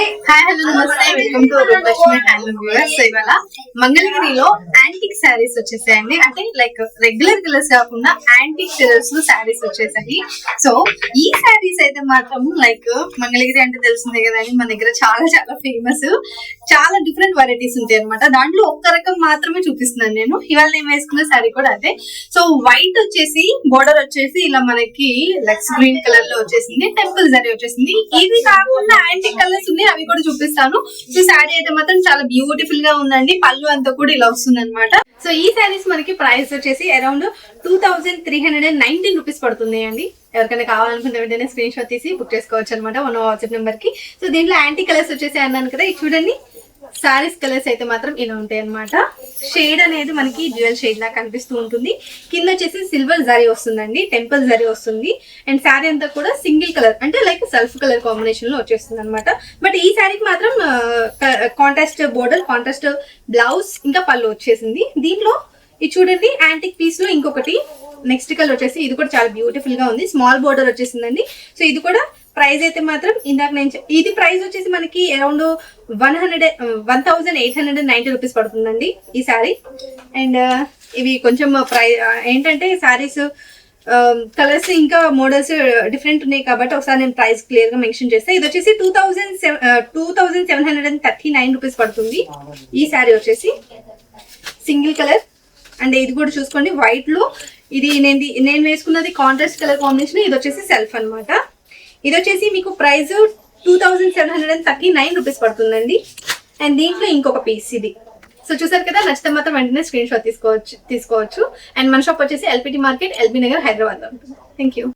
Hi hello నమస్తే welcome to Lakshmi handloom viewers ఇవాళ మంగళగిరిలో యాంటిక్ శారీస్ వచ్చేసాయండి. అంటే లైక్ రెగ్యులర్ కలర్స్ కాకుండా యాంటిక్ కలర్స్లో శారీస్ వచ్చేసాయి. సో ఈ శారీస్ అయితే మాత్రం లైక్ మంగళగిరి అంటే తెలిసిందే కదండి. మన దగ్గర చాలా చాలా ఫేమస్ చాలా డిఫరెంట్ వెరైటీస్ ఉంటాయి అనమాట దాంట్లో ఒక్క రకం మాత్రమే చూపిస్తున్నాను నేను. ఇవాళ నేను వేసుకున్న శారీ కూడా అదే. సో వైట్ వచ్చేసి బోర్డర్ వచ్చేసి ఇలా మనకి లెక్స్ గ్రీన్ కలర్లో వచ్చేసింది టెంపుల్ శారీ వచ్చేసింది. ఇది కాకుండా యాంటిక్ కలర్స్ ఉన్నాయి అవి కూడా చూపిస్తాను. సో శారీ అయితే మాత్రం చాలా బ్యూటిఫుల్గా ఉందండి. పళ్ళు అంతా కూడా ఇలా వస్తుంది అనమాట సో ఈ శారీస్ మనకి ప్రైస్ వచ్చేసి around two thousand three hundred and nineteen rupees పడుతుంది అండి ఎవరికైనా కావాలనుకుంటే వెంటనే స్క్రీన్ షాట్ తీసి బుక్ చేసుకోవచ్చు అనమాట వన్ వాట్సాప్ నెంబర్కి. సో దీంట్లో యాంటీ కలర్స్ వచ్చేసి అన్నాను కదా ఇది చూడండి. సారీస్ కలర్స్ అయితే మాత్రం ఇలా ఉంటాయి అనమాట షేడ్ అనేది మనకి డ్యూయల్ షేడ్ లా కనిపిస్తూ ఉంటుంది. కింద వచ్చేసి సిల్వర్ జరీ వస్తుందండి టెంపుల్ జరీ వస్తుంది. అండ్ శారీ అంతా కూడా సింగిల్ కలర్ అంటే లైక్ సెల్ఫ్ కలర్ కాంబినేషన్లో వచ్చేస్తుంది అనమాట బట్ ఈ శారీకి మాత్రం కాంట్రాస్ట్ బోర్డర్ కాంట్రాస్ట్ బ్లౌజ్ ఇంకా పళ్ళు వచ్చేసింది. దీంట్లో ఇది చూడండి యాంటిక్ పీస్లో ఇంకొకటి నెక్స్ట్ కలర్ వచ్చేసి ఇది కూడా చాలా బ్యూటిఫుల్గా ఉంది. స్మాల్ బోర్డర్ వచ్చేసిందండి. సో ఇది కూడా ప్రైస్ అయితే మాత్రం ఇందాక నేను ఇది ప్రైస్ వచ్చేసి మనకి around one hundred one thousand eight hundred ninety rupees పడుతుందండి ఈ శారీ అండ్ ఇవి కొంచెం ప్రై ఏంటంటే శారీస్ కలర్స్ ఇంకా మోడల్స్ డిఫరెంట్ ఉన్నాయి కాబట్టి ఒకసారి నేను ప్రైస్ క్లియర్గా మెన్షన్ చేస్తే. ఇది వచ్చేసి two thousand two thousand seven hundred and thirty nine rupees పడుతుంది. ఈ శారీ వచ్చేసి సింగిల్ కలర్. అండ్ ఇది కూడా చూసుకోండి వైట్లో ఇది నేను నేను వేసుకున్నది కాంట్రాస్ట్ కలర్ కాంబినేషన్ ఇది వచ్చేసి సెల్ఫ్ అనమాట ఇది వచ్చేసి మీకు price two thousand seven hundred and thirty nine rupees పడుతుందండి. అండ్ దీంట్లో ఇంకొక పీస్ ఇది. సో చూసారు కదా నచ్చితే మాత్రం వెంటనే స్క్రీన్ షాట్ తీసుకోవచ్చు తీసుకోవచ్చు. అండ్ మన షాప్ వచ్చేసి LPT market LB Nagar Hyderabad. లో ఉంటుంది థ్యాంక్ యూ